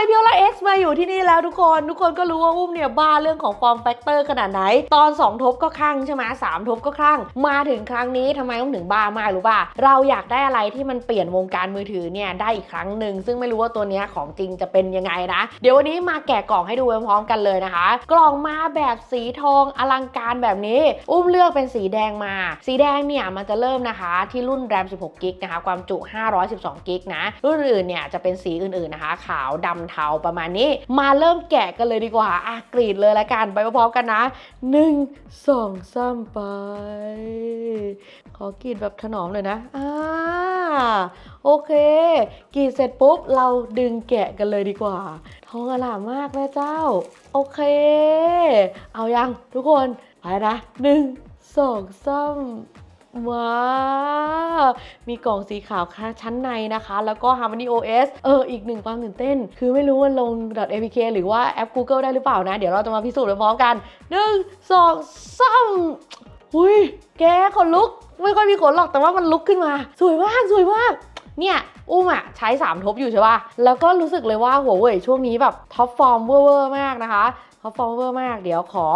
ยพียวละ X มาอยู่ที่นี่แล้วทุกคน ทุกคนก็รู้ว่าอุ้มเนี่ยบ้าเรื่องของฟอร์มแฟกเตอร์ขนาดไหน ตอน 2 ทบก็คลั่งใช่ไหมสามทบก็คลั่ง มาถึงครั้งนี้ทำไมอุ้มถึงบ้ามากรู้ป่ะ เราอยากได้อะไรที่มันเปลี่ยนวงการมือถือเนี่ยได้อีกครั้งหนึ่ง ซึ่งไม่รู้ว่าตัวเนี้ยของจริงจะเป็นยังไงนะ เดี๋ยววันนี้มาแกะกล่องให้ดูพร้อมกันเลยนะคะ กล่องมาแบบสีทองอลังการแบบนี้ อุ้มเลือกเป็นสีแดงมา สีแดงเนี่ยมันจะเริ่มนะคะที่รุ่นแรม16กิกนะคะความจุ512กิกนะรุ่นอื่นเนี่ยจะเป็นสีอื่นๆนะคะ ขาวดำเทาประมาณนี้ มาเริ่มแกะกันเลยดีกว่าอะกรีดเลยละกันไปพร้อมๆกันนะ 1 2 3 ไป ขอกรีดแบบถนอมเลยนะอ่าโอเคกรีดเสร็จปุ๊บ เราดึงแกะกันเลยดีกว่าทองอลามมากแม่เจ้า โอเค เอายังทุกคน ไปนะหนึ่งสองสาม ว้ามีกล่องสีขาวค่ะชั้นในนะคะ แล้วก็ Harmony OS เออ อีกหนึ่งความตื่นเต้น คือไม่รู้ว่าลง .apk หรือว่าแอป Google ได้หรือเปล่านะ เดี๋ยวเราจะมาพิสูจน์พร้อมกันหนึ่งสองสามอุ้ยแกขนลุก ไม่ค่อยมีขนหรอกแต่ว่ามันลุกขึ้นมา สวยมาก สวยมากเนี่ย อุ้มอะใช้ 3 ทบอยู่ใช่ป่ะ แล้วก็รู้สึกเลยว่าหัวเว่ยช่วงนี้แบบท็อปฟอร์มเวอร์มากนะคะท็อปฟอร์มเวอร์มาก เดี๋ยวขอ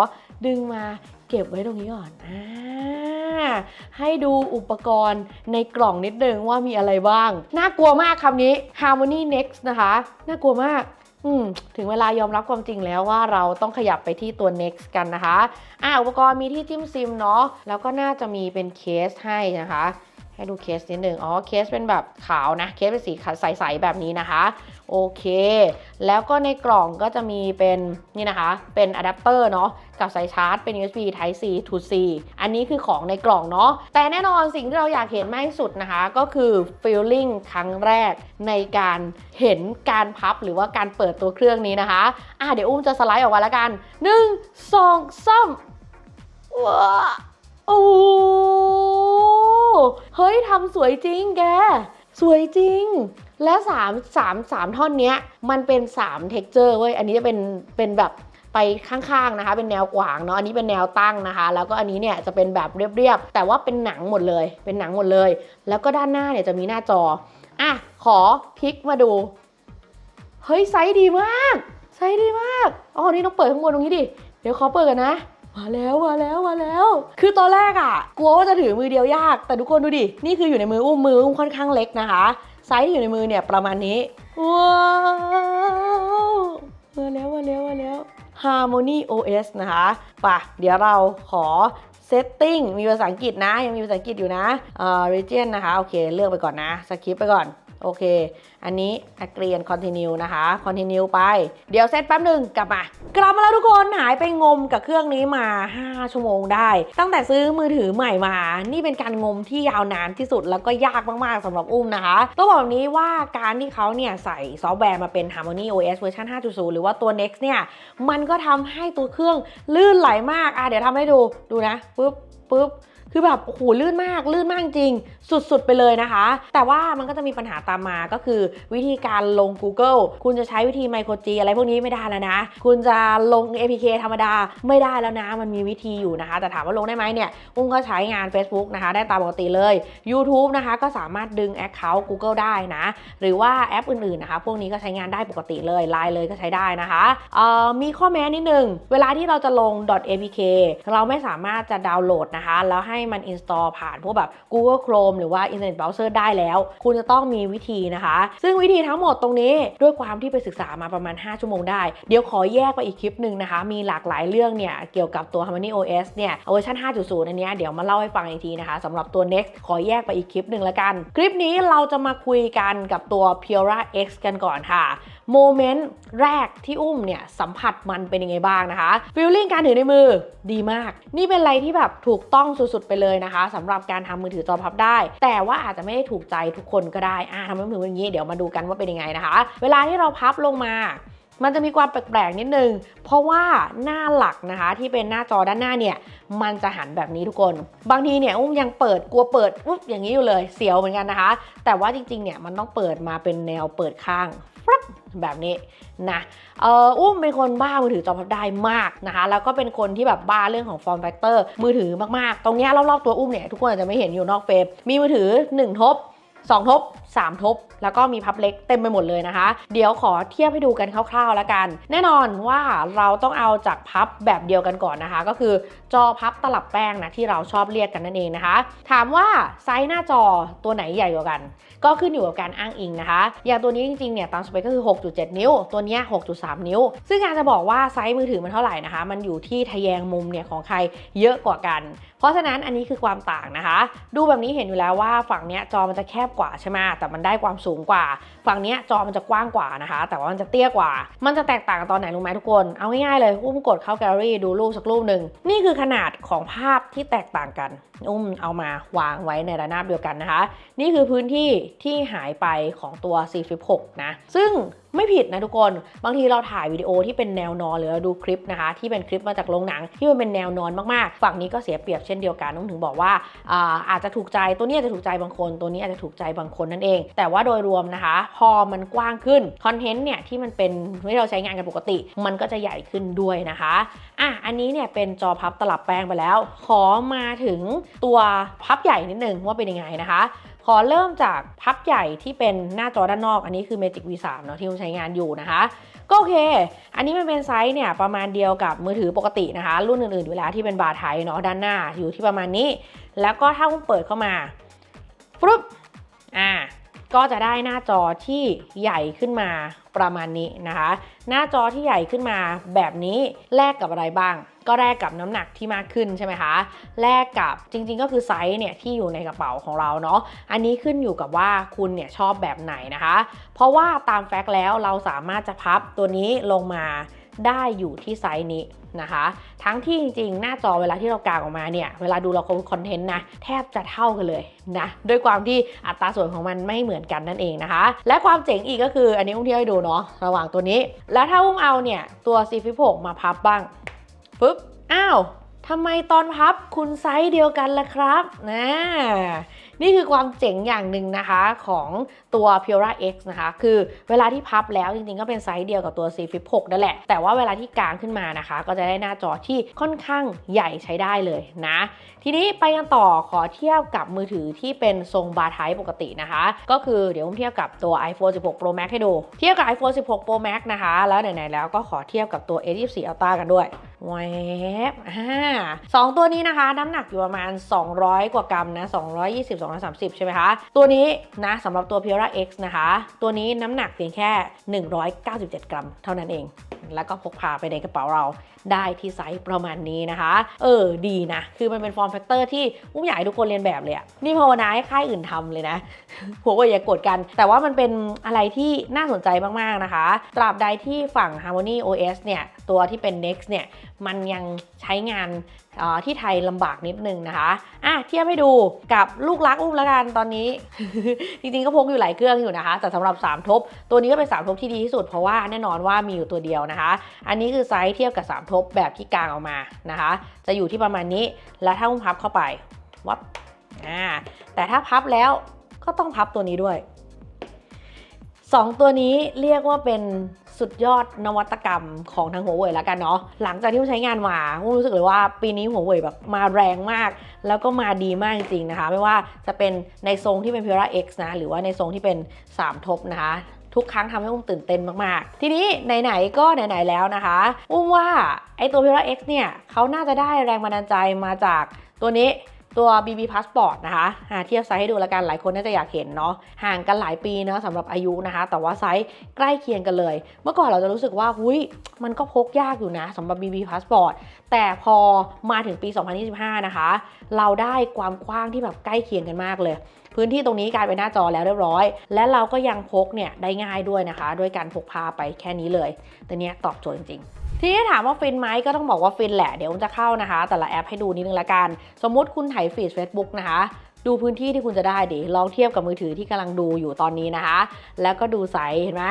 ดึงมาเก็บไว้ตรงนี้ก่อนอ่า ให้ดูอุปกรณ์ในกล่องนิดนึงว่ามีอะไรบ้าง น่ากลัวมากคำนี้ Harmony Next นะคะ น่ากลัวมากถึงเวลายอมรับความจริงแล้วว่าเราต้องขยับไปที่ตัว next กันนะคะ อ่าอุปกรณ์มีที่จิ้มซิมเนาะ แล้วก็น่าจะมีเป็นเคสให้นะคะ ให้ดูเคสนิดหนึ่งอ๋อ เคสเป็นแบบขาวนะ เคสเป็นสีใสๆแบบนี้นะคะ โอเค แล้วก็ในกล่องก็จะมีเป็นนี่นะคะ เป็นอะแดปเตอร์เนาะ กับสายชาร์จเป็น USB Type C to C อันนี้คือของในกล่องเนาะ แต่แน่นอนสิ่งที่เราอยากเห็นมากที่สุดนะคะ ก็คือ feeling ครั้งแรกในการเห็นการพับหรือว่าการเปิดตัวเครื่องนี้นะคะ อะเดี๋ยวอุ้มจะสไลด์ออกมาแล้วกัน 1 2 3ว้า โอ้เฮ้ยทำสวยจริงแก สวยจริง และ3 3 3 ท่อนเนี้ย มันเป็น3 t e x t อร์เว้ย อันนี้จะเป็นเป็นแบบไปข้างๆนะคะ เป็นแนวกว้างเนาะอันนี้เป็นแนวตั้งนะคะ แล้วก็อันนี้เนี่ยจะเป็นแบบเรียบๆแต่ว่าเป็นหนังหมดเลย เป็นหนังหมดเลย แล้วก็ด้านหน้าเนี่ยจะมีหน้าจออะขอพลิกมาดู เฮ้ยไซส์ดีมากไซส์ดีมากอ๋อนี่ต้องเปิดข้างบนตรงนี้ดิเดี๋ยวขอเปิดกันนะ มาแล้วมาแล้วมาแล้ว คือตอนแรกอะ่ะ กลัวว่าจะถือมือเดียวยาก แต่ทุกคนดูดิ นี่คืออยู่ในมืออุ้มมืออุ้มค่อนข้างเล็กนะคะ ไซส์ที่อยู่ในมือเนี่ยประมาณนี้ ว้าวมาแล้วมาแล้วมาแล้ว Harmony OS นะคะป่ะ เดี๋ยวเราขอ setting มีภาษาอังกฤษนะ ยังมีภาษาอังกฤษอยู่นะเอ่อ region นะคะ โอเค เลือกไปก่อนนะ สคิปไปก่อน โอเค อันนี้ agree and continue นะคะ continue ไป เดี๋ยวเซตแป๊บหนึ่งกลับมากลับมาแล้วทุกคนหายไปงมกับเครื่องนี้มา 5 ชั่วโมงได้ ตั้งแต่ซื้อมือถือใหม่มา นี่เป็นการงมที่ยาวนานที่สุดแล้วก็ยากมากๆสำหรับอุ้มนะคะต้องบอกแบบนี้ว่าการที่เขาเนี่ยใส่ซอฟต์แวร์มาเป็น Harmony OS เวอร์ชัน5.0 หรือว่าตัว Next เนี่ยมันก็ทำให้ตัวเครื่องลื่นไหลมากอะเดี๋ยวทำให้ดูดูนะปึ๊บปึ๊บ คือแบบโอ้โหลื่นมากลื่นมากจริง สุดๆไปเลยนะคะ แต่ว่ามันก็จะมีปัญหาตามมาก็คือวิธีการลง Google คุณจะใช้วิธี Micro G อะไรพวกนี้ไม่ได้แล้วนะ คุณจะลง APK ธรรมดาไม่ได้แล้วนะ มันมีวิธีอยู่นะคะ แต่ถามว่าลงได้ไหมเนี่ยอุ้มก็ใช้งาน Facebook นะคะ ได้ตามปกติเลย YouTube นะคะก็สามารถดึง Account Google ได้นะ หรือว่าแอปอื่นๆนะคะ พวกนี้ก็ใช้งานได้ปกติเลย Line เลยก็ใช้ได้นะคะมีข้อแม้นิดนึง เวลาที่เราจะลง .apk เราไม่สามารถจะดาวน์โหลดนะคะ แล้วให้มัน install ผ่านพวกแบบ Google Chrome หรือว่า Internet Browser ได้แล้ว คุณจะต้องมีวิธีนะคะ ซึ่งวิธีทั้งหมดตรงนี้ด้วยความที่ไปศึกษามาประมาณ 5 ชั่วโมงได้ เดี๋ยวขอแยกไปอีกคลิปหนึ่งนะคะ มีหลากหลายเรื่องเนี่ยเกี่ยวกับตัว Harmony OS เนี่ยเวอร์ชัน5.0 อันนี้เดี๋ยวมาเล่าให้ฟังอีกทีนะคะสำหรับตัว Next ขอแยกไปอีกคลิปหนึ่งละกัน คลิปนี้เราจะมาคุยกันกับตัว Pura X กันก่อนค่ะโมเมนต์แรกที่อุ้มเนี่ยสัมผัสมันเป็นยังไงบ้างนะคะฟีลลิ่งการถือในมือดีมาก นี่เป็นอะไรที่แบบถูกต้องสุดๆไปเลยนะคะสำหรับการทำมือถือจอพับได้ แต่ว่าอาจจะไม่ได้ถูกใจทุกคนก็ได้อ่าทำมือเป็นอย่างนี้เดี๋ยวมาดูกันว่าเป็นยังไงนะคะ เวลาที่เราพับลงมามันจะมีความแปลกๆนิดนึง เพราะว่าหน้าหลักนะคะ ที่เป็นหน้าจอด้านหน้าเนี่ย มันจะหันแบบนี้ทุกคน บางทีเนี่ยอุ้มยังเปิดกลัวเปิดอุ๊บอย่างนี้อยู่เลยเสียวเหมือนกันนะคะ แต่ว่าจริงๆเนี่ยมันต้องเปิดมาเป็นแนวเปิดข้าง แบบนี้นะเอออุ้มเป็นคนบ้ามือถือจอพับได้มากนะคะ แล้วก็เป็นคนที่แบบบ้าเรื่องของฟอร์มแฟกเตอร์มือถือมากๆ ตรงเนี้ยรอบๆตัวอุ้มเนี่ยทุกคนอาจจะไม่เห็นอยู่นอกเฟรมมีมือถือ 1 ทบ 2 ทบ 3 ทบ แล้วก็มีพับเล็กเต็มไปหมดเลยนะคะ เดี๋ยวขอเทียบให้ดูกันคร่าวๆแล้วกัน แน่นอนว่าเราต้องเอาจากพับแบบเดียวกันก่อนนะคะ ก็คือจอพับตลับแป้งนะที่เราชอบเรียกกันนั่นเองนะคะ ถามว่าไซส์หน้าจอตัวไหนใหญ่กว่ากัน ก็ขึ้นอยู่กับการอ้างอิงนะคะ อย่างตัวนี้จริงๆเนี่ยตามสเปคก็คือ 6.7 นิ้ว ตัวนี้ 6.3 นิ้ว ซึ่งการจะบอกว่าไซส์มือถือมันเท่าไหร่นะคะ มันอยู่ที่ทะแยงมุมเนี่ยของใครเยอะกว่ากัน ราะฉะนั้นอันนี้คือความต่างนะคะ ดูแบบนี้เห็นอยู่แล้วว่าฝั่งเนี้ยจอมันจะแคบกว่าใช่ไหมแต่มันได้ความสูงกว่า ฝั่งนี้จอมันจะกว้างกว่านะคะ แต่ว่ามันจะเตี้ยกว่า มันจะแตกต่างกันตอนไหนรู้ไหมทุกคน เอาง่ายๆเลย อุ้มกดเข้าแกลเลอรี่ดูรูปสักรูปหนึ่ง นี่คือขนาดของภาพที่แตกต่างกัน อุ้มเอามาวางไว้ในระนาบเดียวกันนะคะ นี่คือพื้นที่ที่หายไปของตัว C Flip 6นะ ซึ่งไม่ผิดนะทุกคน บางทีเราถ่ายวิดีโอที่เป็นแนวนอนหรือเราดูคลิปนะคะ ที่เป็นคลิปมาจากโรงหนังที่มันเป็นแนวนอนมากๆ ฝั่งนี้ก็เสียเปรียบเช่นเดียวกันต้องถึงบอกว่าอาอาจจะถูกใจตัวนี้อาจจะถูกใจบางคน ตัวนี้อาจจะถูกใจบางคนนั่นเอง แต่ว่าโดยรวมนะคะพอมันกว้างขึ้นคอนเทนต์เนี่ยที่มันเป็นที่เราใช้งานกันปกติ มันก็จะใหญ่ขึ้นด้วยนะคะอะอันนี้เนี่ยเป็นจอพับตลับแป้งไปแล้ว ขอมาถึงตัวพับใหญ่นิดนึงว่าเป็นยังไงนะคะขอเริ่มจากพับใหญ่ที่เป็นหน้าจอด้านนอก อันนี้คือ Magic V3 เนาะที่ผมใช้งานอยู่นะคะ ก็โอเค อันนี้มันเป็นไซส์เนี่ยประมาณเดียวกับมือถือปกตินะคะ รุ่นอื่นๆเวลาที่เป็นบาร์ไทยเนาะด้านหน้าอยู่ที่ประมาณนี้ แล้วก็ถ้าผมเปิดเข้ามาฟรุบอ่า ก็จะได้หน้าจอที่ใหญ่ขึ้นมาประมาณนี้นะคะ หน้าจอที่ใหญ่ขึ้นมาแบบนี้แลกกับอะไรบ้าง ก็แลกกับน้ำหนักที่มากขึ้นใช่ไหมคะแลกกับจริงๆ ก็คือไซส์เนี่ยที่อยู่ในกระเป๋าของเราเนาะอันนี้ขึ้นอยู่กับว่าคุณเนี่ยชอบแบบไหนนะคะ เพราะว่าตามแฟกต์แล้วเราสามารถจะพับตัวนี้ลงมาได้อยู่ที่ไซส์นี้ นะคะ ทั้งที่จริงๆ หน้าจอเวลาที่เรากางออกมาเนี่ย เวลาดูเราคอนเทนต์นะ แทบจะเท่ากันเลยนะ ด้วยความที่อัตราส่วนของมันไม่เหมือนกันนั่นเองนะคะ และความเจ๋งอีกก็คืออันนี้อุ้มเที่ยวให้ดูเนาะ ระหว่างตัวนี้ แล้วถ้าอุ้มเอาเนี่ย ตัวซีฟิกมาพับบ้างปึ๊บ อ้าวทำไมตอนพับคุณไซส์เดียวกันล่ะครับนะ นี่คือความเจ๋งอย่างหนึ่งนะคะของตัว Pura X นะคะ คือเวลาที่พับแล้วจริงๆ ก็เป็นไซส์เดียวกับตัว C Flip 6นั่นแหละ แต่ว่าเวลาที่กางขึ้นมานะคะ ก็จะได้หน้าจอที่ค่อนข้างใหญ่ใช้ได้เลยนะ ทีนี้ไปกันต่อขอเทียบกับมือถือที่เป็นทรงบาร์ไทปกตินะคะ ก็คือเดี๋ยวผมเทียบกับตัว iPhone 16 Pro Max ให้ดู เทียบกับ iPhone 16 Pro Max นะคะ แล้วไหนๆแล้วก็ขอเทียบกับตัว A24 Ultra กันด้วยแวบอ่าสองตัวนี้นะคะน้ำหนักอยู่ประมาณ 200 กว่ากรัมนะ220 230 ใช่ไหมคะ ตัวนี้นะสำหรับตัว Pura X นะคะ ตัวนี้น้ำหนักเพียงแค่ 197 กรัม เท่านั้นเอง แล้วก็พกพาไปในกระเป๋าเราได้ที่ไซส์ประมาณนี้นะคะ เออ ดีนะ คือมันเป็นฟอร์มแฟกเตอร์ที่อุ้มอยากให้ทุกคนเรียนแบบเลยอะนี่ภาวนาให้ค่ายอื่นทำเลยนะหัวก็อย่ากดกัน แต่ว่ามันเป็นอะไรที่น่าสนใจมาก ๆ นะคะ ตราบใดที่ฝั่ง Harmony OS เนี่ย ตัวที่เป็น Next เนี่ยมันยังใช้งานที่ไทยลำบากนิดนึงนะคะอะเทียบให้ดูกับลูกรักอุ้มละกันตอนนี้ จริงๆก็พกอยู่หลายเครื่องอยู่นะคะ แต่สำหรับ 3 ทบ ตัวนี้ก็เป็น 3 ทบที่ดีที่สุดเพราะว่าแน่นอนว่ามีอยู่ตัวเดียวนะคะ อันนี้คือไซส์เทียบกับ 3 ทบแบบที่กลางออกมานะคะ จะอยู่ที่ประมาณนี้แล้วถ้าอุ้มพับเข้าไปวับอ่าแต่ถ้าพับแล้วก็ต้องพับตัวนี้ด้วย 2 ตัวนี้เรียกว่าเป็น สุดยอดนวัตกรรมของทางหัวเว่ยแล้วกันเนาะหลังจากที่ผมใช้งานมาผมรู้สึกเลยว่าปีนี้หัวเว่ยแบบมาแรงมาก แล้วก็มาดีมากจริงๆนะคะ ไม่ว่าจะเป็นในทรงที่เป็น Pura X นะหรือว่าในทรงที่เป็น3ทบนะคะทุกครั้งทำให้อุ้มตื่นเต้นมาก ๆ ทีนี้ไหน ๆ ก็ไหน ๆ แล้วนะคะ อุ้มว่าไอตัว Pura X เนี่ยเขาน่าจะได้แรงบันดาลใจมาจากตัวนี้ ตัว BB Passport นะคะเทียบไซส์ให้ดูแล้วกันหลายคนน่าจะอยากเห็นเนาะห่างกันหลายปีเนาะสำหรับอายุนะคะ แต่ว่าไซส์ใกล้เคียงกันเลย เมื่อก่อนเราจะรู้สึกว่าหุยมันก็พกยากอยู่นะสำหรับ BB Passport แต่พอมาถึงปี 2025 นะคะ เราได้ความกว้างที่แบบใกล้เคียงกันมากเลย พื้นที่ตรงนี้กลายเป็นหน้าจอแล้วเรียบร้อย และเราก็ยังพกเนี่ยได้ง่ายด้วยนะคะ ด้วยการพกพาไปแค่นี้เลย แต่เนี้ยตอบโจทย์จริงๆ ทีนี้ถามว่าฟินไหมก็ต้องบอกว่าฟินแหละ เดี๋ยวผมจะเข้านะคะ แต่ละแอปให้ดูนิดนึงละกัน สมมุติคุณถ่ายฟีด Facebook นะคะดูพื้นที่ที่คุณจะได้ดิ ลองเทียบกับมือถือที่กำลังดูอยู่ตอนนี้นะคะ แล้วก็ดูไซส์เห็นไหม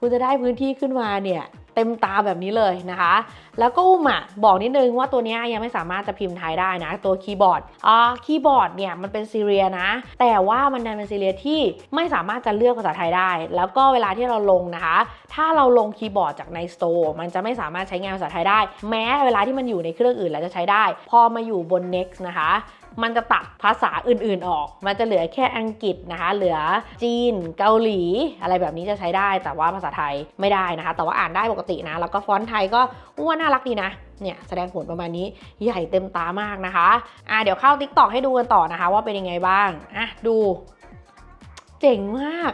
คุณจะได้พื้นที่ขึ้นมาเนี่ย เต็มตาแบบนี้เลยนะคะ แล้วก็อุ้มอะบอกนิดนึงว่าตัวนี้ยยังไม่สามารถจะพิมพ์ไทยได้นะ ตัวคีย์บอร์ดอ่าคีย์บอร์ดเนี่ยมันเป็นซีเรียนะ แต่ว่ามันดันเป็นซีเรียที่ไม่สามารถจะเลือกภาษาไทยได้ แล้วก็เวลาที่เราลงนะคะ ถ้าเราลงคีย์บอร์ดจากในสโตร์มันจะไม่สามารถใช้งานภาษาไทยได้ แม้เวลาที่มันอยู่ในเครื่องอื่นแล้วจะใช้ได้ พอมาอยู่บน Next นะคะ มันจะตัดภาษาอื่นๆออก มันจะเหลือแค่อังกฤษนะคะ เหลือจีน เกาหลี อะไรแบบนี้จะใช้ได้ แต่ว่าภาษาไทยไม่ได้นะคะ แต่ว่าอ่านได้ปกตินะ แล้วก็ฟอนต์ไทยก็อ้วนน่ารักดีนะเนี่ยแสดงผลประมาณนี้ใหญ่เต็มตามากนะคะอะเดี๋ยวเข้า Tik t o อกให้ดูกันต่อนะคะ ว่าเป็นยังไงบ้างอะดู เจ๋งมาก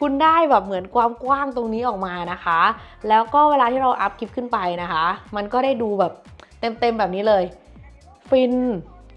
คุณได้แบบเหมือนความกว้างตรงนี้ออกมานะคะ แล้วก็เวลาที่เราอัพคลิปขึ้นไปนะคะ มันก็ได้ดูแบบเต็มๆแบบนี้เลย ฟิน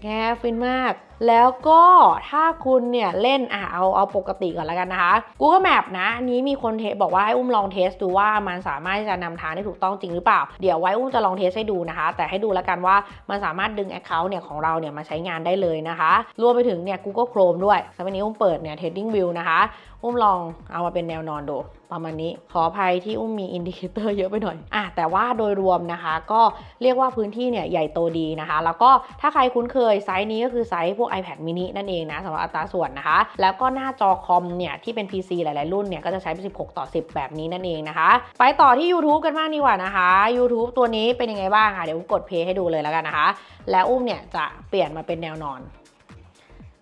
แกฟินมากแล้วก็ถ้าคุณเนี่ยเล่นอะเอาเอาปกติก่อนแล้วกันนะคะ Google Map นะอันนี้มีคนเทสบอกว่าให้อุ้มลองเทสดูว่ามันสามารถที่จะนำทางได้ถูกต้องจริงหรือเปล่า เดี๋ยวไว้อุ้มจะลองเทสให้ดูนะคะ แต่ให้ดูแล้วกันว่ามันสามารถดึง Account เนี่ยของเราเนี่ยมาใช้งานได้เลยนะคะ รวมไปถึงเนี่ย Google Chrome ด้วยสำหรับนนี้อุ้มเปิดเนี่ย Trading View นะคะอุ้มลองเอามาเป็นแนวนอนดูประมาณนี้ขออภัยที่อุ้มมีอินดิเคเตอร์เยอะไปหน่อยอะแต่ว่าโดยรวมนะคะ ก็เรียกว่าพื้นที่เนี่ยใหญ่โตดีนะคะ แล้วก็ถ้าใครคุ้นเคยไซส์นี้ก็คือไซส์พวก iPad mini นั่นเองนะสำหรับอัตราส่วนนะคะ แล้วก็หน้าจอคอมเนี่ยที่เป็น PC หลาย ๆ รุ่นเนี่ยก็จะใช้เป็น 16 ต่อ 10 แบบนี้นั่นเองนะคะ ไปต่อที่ YouTube กันบ้างดีกว่านะคะ YouTube ตัวนี้เป็นยังไงบ้างอะเดี๋ยวอุ้มกดเพย์ให้ดูเลยแล้วกันนะคะ แล้วอุ้มเนี่ยจะเปลี่ยนมาเป็นแนวนอน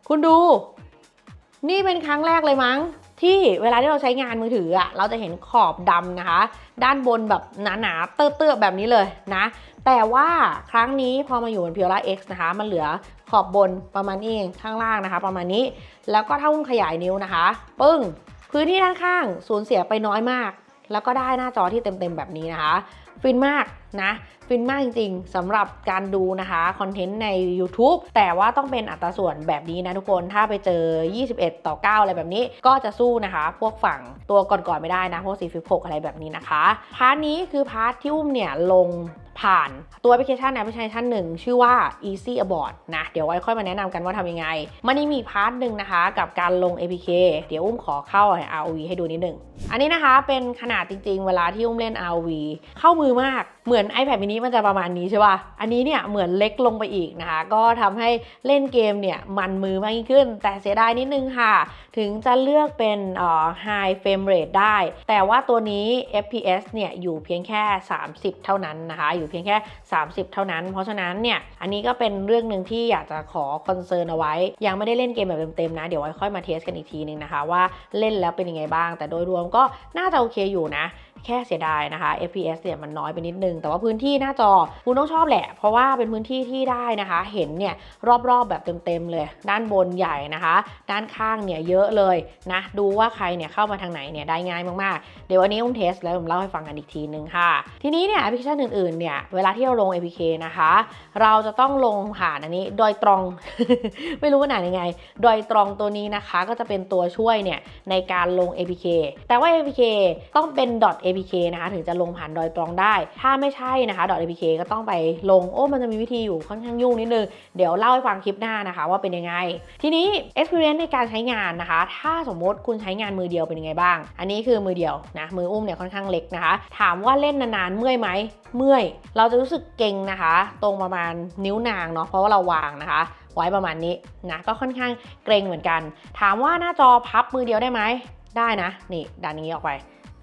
คุณดู นี่เป็นครั้งแรกเลยมั้งที่เวลาที่เราใช้งานมือถืออะเราจะเห็นขอบดำนะคะ ด้านบนแบบหนาๆเตื้อๆแบบนี้เลยนะ แต่ว่าครั้งนี้พอมาอยู่บน Piola X นะคะ มันเหลือ ขอบบนประมาณนี้เองข้างล่างนะคะ ประมาณนี้ แล้วก็ถ้าอุ้มขยายนิ้วนะคะ ปึ้ง พื้นที่ด้านข้างสูญเสียไปน้อยมาก แล้วก็ได้หน้าจอที่เต็มๆแบบนี้นะคะ ฟินมาก นะฟินมากจริงๆสำหรับการดูนะคะคอนเทนต์ใน YouTube แต่ว่าต้องเป็นอัตราส่วนแบบนี้นะทุกคนถ้าไปเจอ 21 ต่อ 9 อะไรแบบนี้ ก็จะสู้นะคะ พวกฝั่งตัวก่อนๆไม่ได้นะพวก4 6อะไรแบบนี้นะคะพาร์ทนี้คือพาร์ทที่อุ้มเนี่ยลงผ่านตัวแอปพลิเคชันแอปพลิเคชันหนึ่งชื่อว่า Easy Abort นะเดี๋ยวไว้ค่อยมาแนะนำกันว่าทำยังไง มันยังมีพาร์ทหนึ่งนะคะ กับการลง APK เดี๋ยวอุ้มขอเข้า ROV ให้ดูนิดหนึ่ง อันนี้นะคะเป็นขนาดจริงๆ เวลาที่อุ้มเล่น ROV เข้ามือมากเหมือน iPad mini มันจะประมาณนี้ใช่ป่ะ อันนี้เนี่ยเหมือนเล็กลงไปอีกนะคะ ก็ทำให้เล่นเกมเนี่ยมันมือมากยิ่งขึ้น แต่เสียดายนิดนึงค่ะ ถึงจะเลือกเป็นเอ่อ high frame rate ได้ แต่ว่าตัวนี้ FPS เนี่ยอยู่เพียงแค่ 30 เท่านั้นนะคะ อยู่เพียงแค่ 30 เท่านั้น เพราะฉะนั้นเนี่ย อันนี้ก็เป็นเรื่องหนึ่งที่อยากจะขอคอนเซิร์นเอาไว้ ยังไม่ได้เล่นเกมแบบเต็มๆนะ เดี๋ยวไว้ค่อยมาเทสกันอีกทีนึงนะคะ ว่าเล่นแล้วเป็นยังไงบ้าง แต่โดยรวมก็น่าจะโอเคอยู่นะ แค่เสียดายนะคะ FPS เนี่ยมันน้อยไปนิดนึง แต่ว่าพื้นที่หน้าจอคุณต้องชอบแหละ เพราะว่าเป็นพื้นที่ที่ได้นะคะ เห็นเนี่ยรอบๆแบบเต็มๆเลย ด้านบนใหญ่นะคะ ด้านข้างเนี่ยเยอะเลยนะ ดูว่าใครเนี่ยเข้ามาทางไหนเนี่ยได้ง่ายมากๆ เดี๋ยววันนี้ผมเทสแล้วผมเล่าให้ฟังกันอีกทีนึงค่ะ ทีนี้เนี่ยแอปพลิเคชันอื่นๆเนี่ยเวลาที่เราลง APK นะคะ เราจะต้องลงผ่านอันนี้โดยตรง ไม่รู้ว่าไหนยังไง โดยตรงตัวนี้นะคะก็จะเป็นตัวช่วยเนี่ยในการลง APK แต่ว่า APK ต้องเป็น .apk นะคะถึงจะลงผ่านโดยตรองได้ ถ้าไม่ใช่นะคะดอย APK ก็ต้องไปลง โอ้มันจะมีวิธีอยู่ค่อนข้างยุ่งนิดนึง เดี๋ยวเล่าให้ฟังคลิปหน้านะคะว่าเป็นยังไง ทีนี้ experience ในการใช้งานนะคะ ถ้าสมมติคุณใช้งานมือเดียวเป็นยังไงบ้าง อันนี้คือมือเดียวนะมืออุ้มเนี่ยค่อนข้างเล็กนะคะ ถามว่าเล่นนานๆเมื่อยไหมเมื่อย เราจะรู้สึกเก่งนะคะ ตรงประมาณนิ้วนางเนาะเพราะว่าเราวางนะคะไว้ประมาณนี้นะก็ค่อนข้างเกรงเหมือนกัน ถามว่าหน้าจอพับมือเดียวได้ไหมได้นะ นี่ดันอย่างนี้ออกไป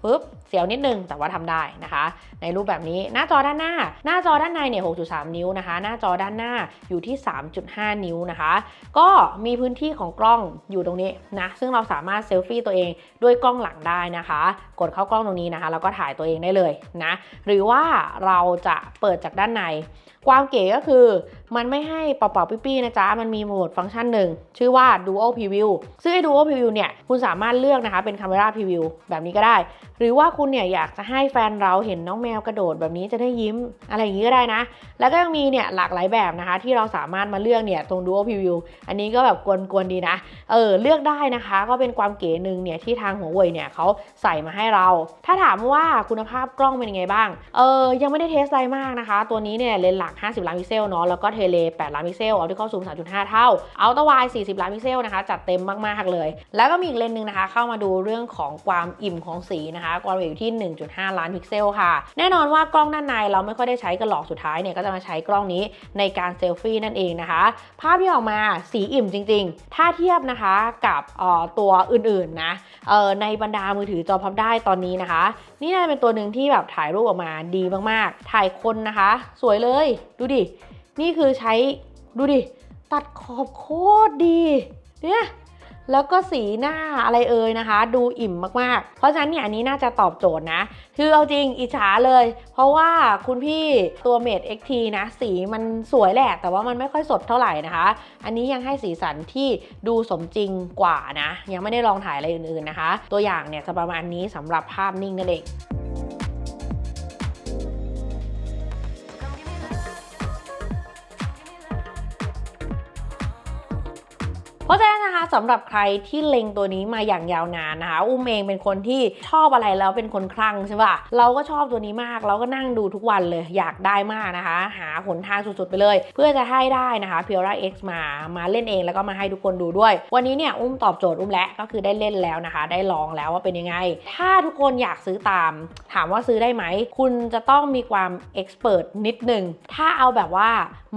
ปุ๊บเสียวนิดนึงแต่ว่าทำได้นะคะ ในรูปแบบนี้หน้าจอด้านหน้า หน้าจอด้านในเนี่ย 6.3 นิ้วนะคะ หน้าจอด้านหน้าอยู่ที่ 3.5 นิ้วนะคะ ก็มีพื้นที่ของกล้องอยู่ตรงนี้นะ ซึ่งเราสามารถเซลฟี่ตัวเองด้วยกล้องหลังได้นะคะ กดเข้ากล้องตรงนี้นะคะ แล้วก็ถ่ายตัวเองได้เลยนะ หรือว่าเราจะเปิดจากด้านใน ความเก๋ก็คือ มันไม่ให้เป่าๆปี้ๆนะจ๊ะ มันมีโหมดฟังก์ชันหนึ่งชื่อว่า Dual Preview ซึ่งไอ้ Dual Preview เนี่ย คุณสามารถเลือกนะคะ เป็น Camera Preview แบบนี้ก็ได้ หรือว่าคุณเนี่ยอยากจะให้แฟนเราเห็นน้องแมวกระโดดแบบนี้จะได้ยิ้มอะไรอย่างนี้ก็ได้นะ แล้วก็ยังมีเนี่ยหลากหลายแบบนะคะ ที่เราสามารถมาเลือกเนี่ยตรง Dual Preview อันนี้ก็แบบกวนๆดีนะ เออเลือกได้นะคะ ก็เป็นความเก๋หนึ่งเนี่ยที่ทางหัวเว่ยเนี่ยเขาใส่มาให้เรา ถ้าถามว่าคุณภาพกล้องเป็นยังไงบ้าง เออยังไม่ได้เทสอะไรมากนะคะ ตัวนี้เนี่ยเลนส์หลัก 50 ล้านพิกเซลเนาะแล้วก็เทเล 8 ล้านพิกเซลเอัลติคอลซูม 3.5 เท่าเอัลตร้าไวด์40 ล้านพิกเซลนะคะจัดเต็มมากๆเลย แล้วก็มีอีกเลนส์หนึ่งนะคะ เข้ามาดูเรื่องของความอิ่มของสีนะคะความละเอียดอยู่ที่ 1.5 ล้านพิกเซลค่ะ แน่นอนว่ากล้องด้านในเราไม่ค่อยได้ใช้กันหรอกสุดท้ายเนี่ยก็จะมาใช้กล้องนี้ในการเซลฟี่นั่นเองนะคะ ภาพที่ออกมาสีอิ่มจริง ๆ ถ้าเทียบนะคะกับออตัวอื่นๆนะออในบรรดามือถือจอพับได้ตอนนี้นะคะ นี่น่าจะเป็นตัวหนึ่งที่แบบถ่ายรูปออกมาดีมากๆ ถ่ายคนนะคะ สวยเลยดูดิ นี่คือใช้ดูดิ ตัดขอบโคตรดีเนี่ย แล้วก็สีหน้าอะไรเอ่ยนะคะ ดูอิ่มมากๆ เพราะฉะนั้นเนี่ยอันนี้น่าจะตอบโจทย์นะ คือเอาจริงอิจฉาเลย เพราะว่าคุณพี่ตัวเมด XT นะสีมันสวยแหละ แต่ว่ามันไม่ค่อยสดเท่าไหร่นะคะ อันนี้ยังให้สีสันที่ดูสมจริงกว่านะ ยังไม่ได้ลองถ่ายอะไรอื่นๆนะคะ ตัวอย่างเนี่ยจะประมาณนี้สำหรับภาพนิ่งนั่นเอง ราะฉะนั้นนะคะสำหรับใครที่เล็งตัวนี้มาอย่างยาวนานนะคะ อุ้มเองเป็นคนที่ชอบอะไรแล้วเป็นคนคลั่งใช่ป่ะเราก็ชอบตัวนี้มาก เราก็นั่งดูทุกวันเลยอยากได้มากนะคะ หาหนทางสุดๆไปเลย เพื่อจะให้ได้นะคะ p u r a X มามาเล่นเองแล้วก็มาให้ทุกคนดูด้วย วันนี้เนี่ยอุ้มตอบโจทย์อุ้มแล้วก็คือได้เล่นแล้วนะคะ ได้ลองแล้วว่าเป็นยังไง ถ้าทุกคนอยากซื้อตาม ถามว่าซื้อได้ไหม คุณจะต้องมีความเอ็กซ์เพรสนิดนึงถ้าเอาแบบว่า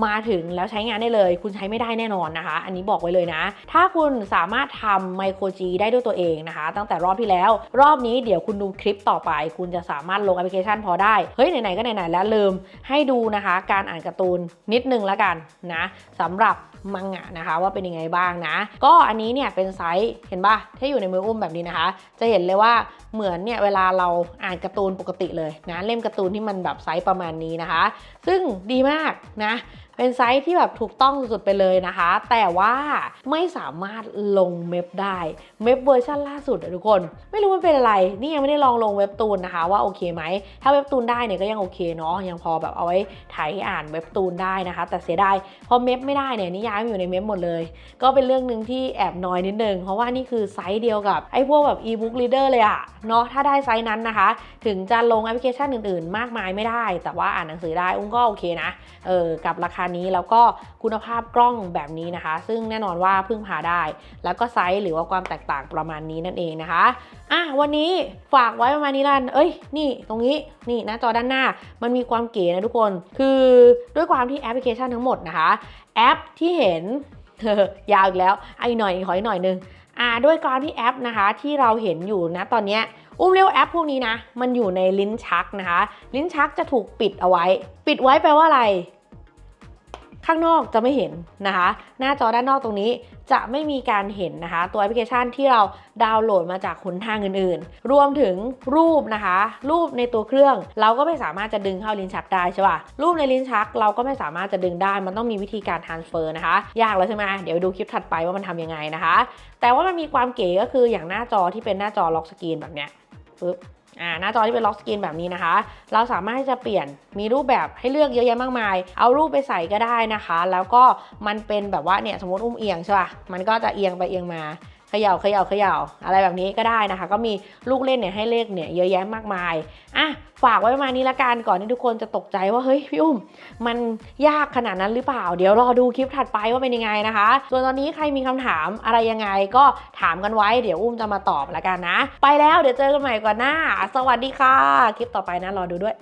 มาถึงแล้วใช้งานได้เลย คุณใช้ไม่ได้แน่นอนนะคะ อันนี้บอกไว้เลยนะถ้าคุณสามารถทำไมโครจีได้ด้วยตัวเองนะคะ ตั้งแต่รอบที่แล้ว รอบนี้เดี๋ยวคุณดูคลิปต่อไป คุณจะสามารถลงแอปพลิเคชันพอได้ เฮ้ย ไหน ๆ ก็ไหน ๆ แล้วลืมให้ดูนะคะ การอ่านการ์ตูนนิดนึงแล้วกันนะสำหรับมังงะนะคะ ว่าเป็นยังไงบ้างนะ ก็อันนี้เนี่ยเป็นไซส์เห็นปะถ้าอยู่ในมืออุ้มแบบนี้นะคะ จะเห็นเลยว่าเหมือนเนี่ยเวลาเราอ่านการ์ตูนปกติเลยนะเล่มการ์ตูนที่มันแบบไซส์ประมาณนี้นะคะ ซึ่งดีมากนะ เป็นไซส์ที่แบบถูกต้องสุดๆไปเลยนะคะ แต่ว่าไม่สามารถลงเมฟได้ เมฟเวอร์ชันล่าสุดทุกคน ไม่รู้มันเป็นอะไร นี่ยังไม่ได้ลองลงเว็บตูนนะคะว่าโอเคไหม ถ้าเว็บตูนได้เนี่ยก็ยังโอเคเนาะ ยังพอแบบเอาไว้ถ่ายอ่านเว็บตูนได้นะคะ แต่เสียดายพอเมฟไม่ได้เนี่ยนิยายมันอยู่ในเมฟหมดเลย ก็เป็นเรื่องหนึ่งที่แอบน้อยนิดนึง เพราะว่านี่คือไซส์เดียวกับไอ้พวกแบบ e-book reader เลยอะเนาะ ถ้าได้ไซส์นั้นนะคะ ถึงจะลงแอปพลิเคชันอื่น ๆ มากมายไม่ได้ แต่ว่าอ่านหนังสือได้ อุ้งก็โอเคนะ เออ กับราคานี้แล้วก็คุณภาพกล้องแบบนี้นะคะ ซึ่งแน่นอนว่าพึ่งพาได้ แล้วก็ไซส์หรือว่าความแตกต่างประมาณนี้นั่นเองนะคะอะวันนี้ฝากไว้ประมาณนี้ละกันเอ้ยนี่ตรงนี้นี่หน้าจอด้านหน้ามันมีความเก๋นะทุกคน คือด้วยความที่แอปพลิเคชันทั้งหมดนะคะ แอปที่เห็นยาวอีกแล้วไอ้หน่อยขออีกหน่อยนึงอ่าด้วยการที่แอปนะคะที่เราเห็นอยู่นะตอนเนี้ยอุ้มเรียกว่าแอปพวกนี้นะ มันอยู่ในลิ้นชักนะคะ ลิ้นชักจะถูกปิดเอาไว้ ปิดไว้แปลว่าอะไร ข้างนอกจะไม่เห็นนะคะ หน้าจอด้านนอกตรงนี้จะไม่มีการเห็นนะคะ ตัวแอปพลิเคชันที่เราดาวน์โหลดมาจากหนทางอื่นๆ รวมถึงรูปนะคะ รูปในตัวเครื่อง เราก็ไม่สามารถจะดึงเข้าลิ้นชักได้ใช่ป่ะรูปในลิ้นชักเราก็ไม่สามารถจะดึงได้ มันต้องมีวิธีการ transfer นะคะ ยากแล้วใช่ไหมเดี๋ยวดูคลิปถัดไปว่ามันทำยังไงนะคะ แต่ว่ามันมีความเก๋ก็คืออย่างหน้าจอที่เป็นหน้าจอล็อกสกรีนแบบเนี้ยปึ๊บ อ่าหน้าจอที่เป็นล็อกสกรีนแบบนี้นะคะ เราสามารถที่จะเปลี่ยนมีรูปแบบให้เลือกเยอะแยะมากมาย เอารูปไปใส่ก็ได้นะคะ แล้วก็มันเป็นแบบว่าเนี่ยสมมติอุ้มเอียงใช่ป่ะมันก็จะเอียงไปเอียงมา ขย่าเขย่าเขย่าอะไรแบบนี้ก็ได้นะคะ ก็มีลูกเล่นเนี่ยให้เลขเนี่ยเยอะแยะมากมายอะฝากไว้ประมาณนี้ละกันก่อนที่ทุกคนจะตกใจว่าเฮ้ยพี่อุ้มมันยากขนาดนั้นหรือเปล่า เดี๋ยวรอดูคลิปถัดไปว่าเป็นยังไงนะคะ ส่วนตอนนี้ใครมีคำถามอะไรยังไงก็ถามกันไว้เดี๋ยวอุ้มจะมาตอบละกันนะ ไปแล้วเดี๋ยวเจอกันใหม่ก่อนหน้า สวัสดีค่ะ คลิปต่อไปนะรอดูด้วย